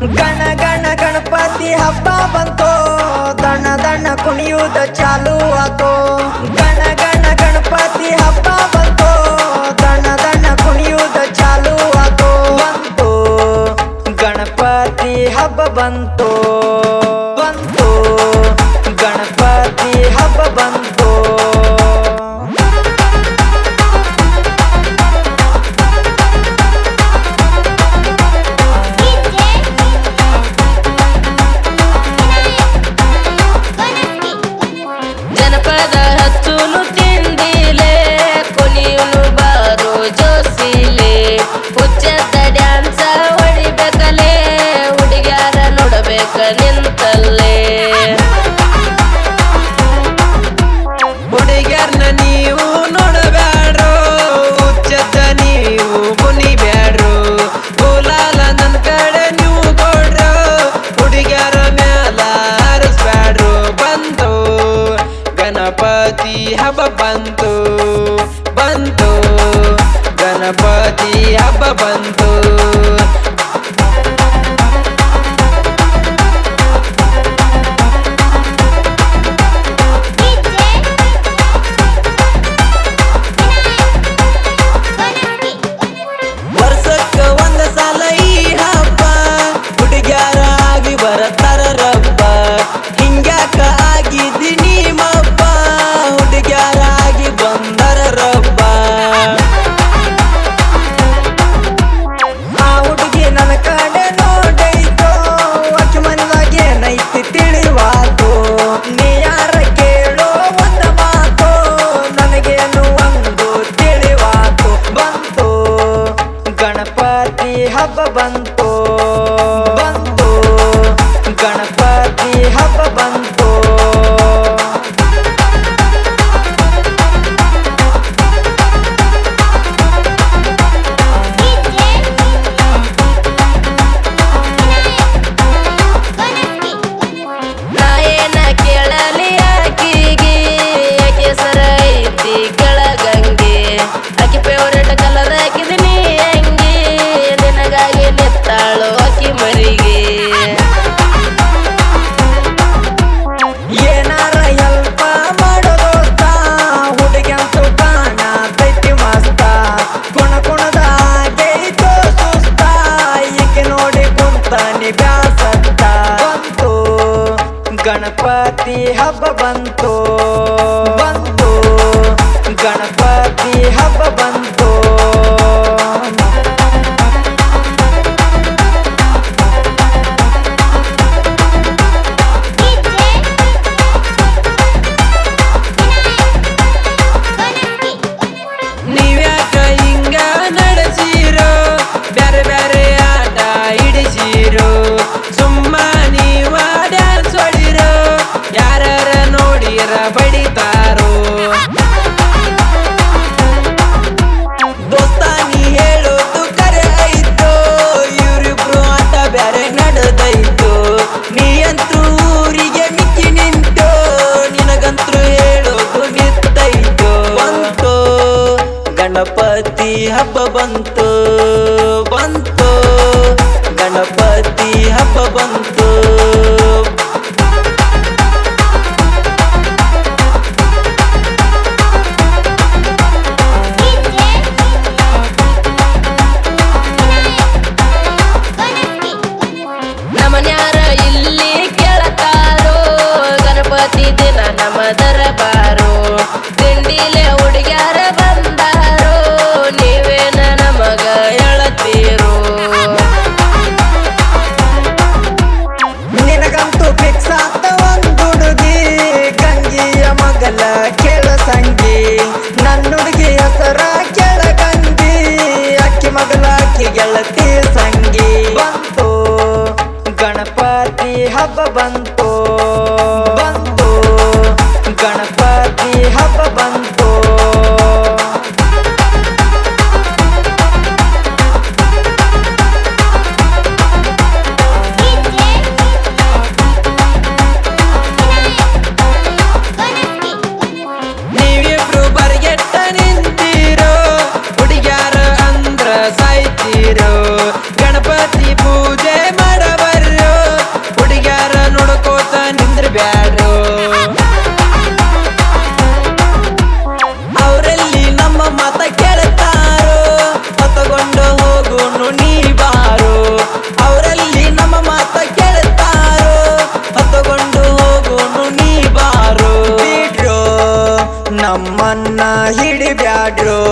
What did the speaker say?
ಗಣ ಗಣ ಗಣಪತಿ ಹಬ್ಬ ಬಂತು, ದಣ ದಣ ಕುಣಿಯುವುದು ಚಾಲು ಆತೋ ಗಣ ಗಣ ಗಣಪತಿ ಹಬ್ಬ ಬಂತು, ದಣ ದಣ ಕುಣಿಯುವುದು ಚಾಲು ಆತೋ ಬಂತು, ಗಣಪತಿ ಹಬ್ಬ ಬಂತು ಹಬ್ಬ ಬಂತು ಬಂತು. ಗಣಪತಿ ಹಬ್ಬ ಬಂತು. ಬಂದ ಗಣಪತಿ ಹಬ್ಬ ಬಂತು. ಬಂತು. ಗಣಪತಿ ಹಬ್ಬ ಬಂತು. ¡Banca! baba bantu cuatro